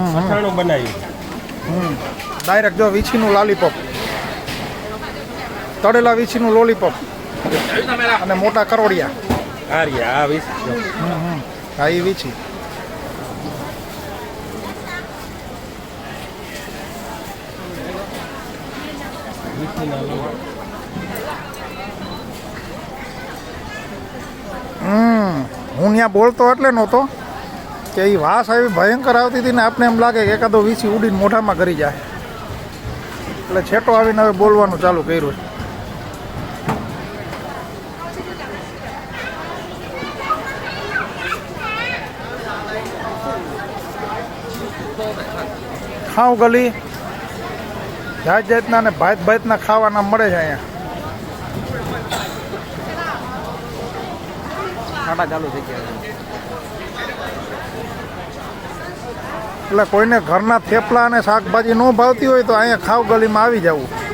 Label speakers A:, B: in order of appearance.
A: અથાણું બનાવ્યું.
B: હમ. ડાયરેક્ટ જો વીછીનું લાલીપોપ તળેલા વીછીનું લોલીપોપ અને મોટા કરોડિયા.
A: આ રહ્યા આ
B: હમ હા એ વીછી. હમ. હું ત્યાં બોલતો એટલે નહોતો. કે એ વાસ આવી ભયંકર આવતી હતી ને આપને એમ લાગે કે એકાદો વીસી ઉડીને મોઢામાં કરી જાય. એટલે છેટો આવીને હવે બોલવાનું ચાલુ કર્યું. ખાઉં ગલી. જાત જાતના ને ભાત ભાતના ખાવાના મળે છે અહીંયા.
C: ચાલુ થઈ ગયા
B: એટલે કોઈને ઘરના થેપલા અને શાકભાજી ન ભાવતી હોય તો અહીંયા ખાવ ગલીમાં આવી જવું.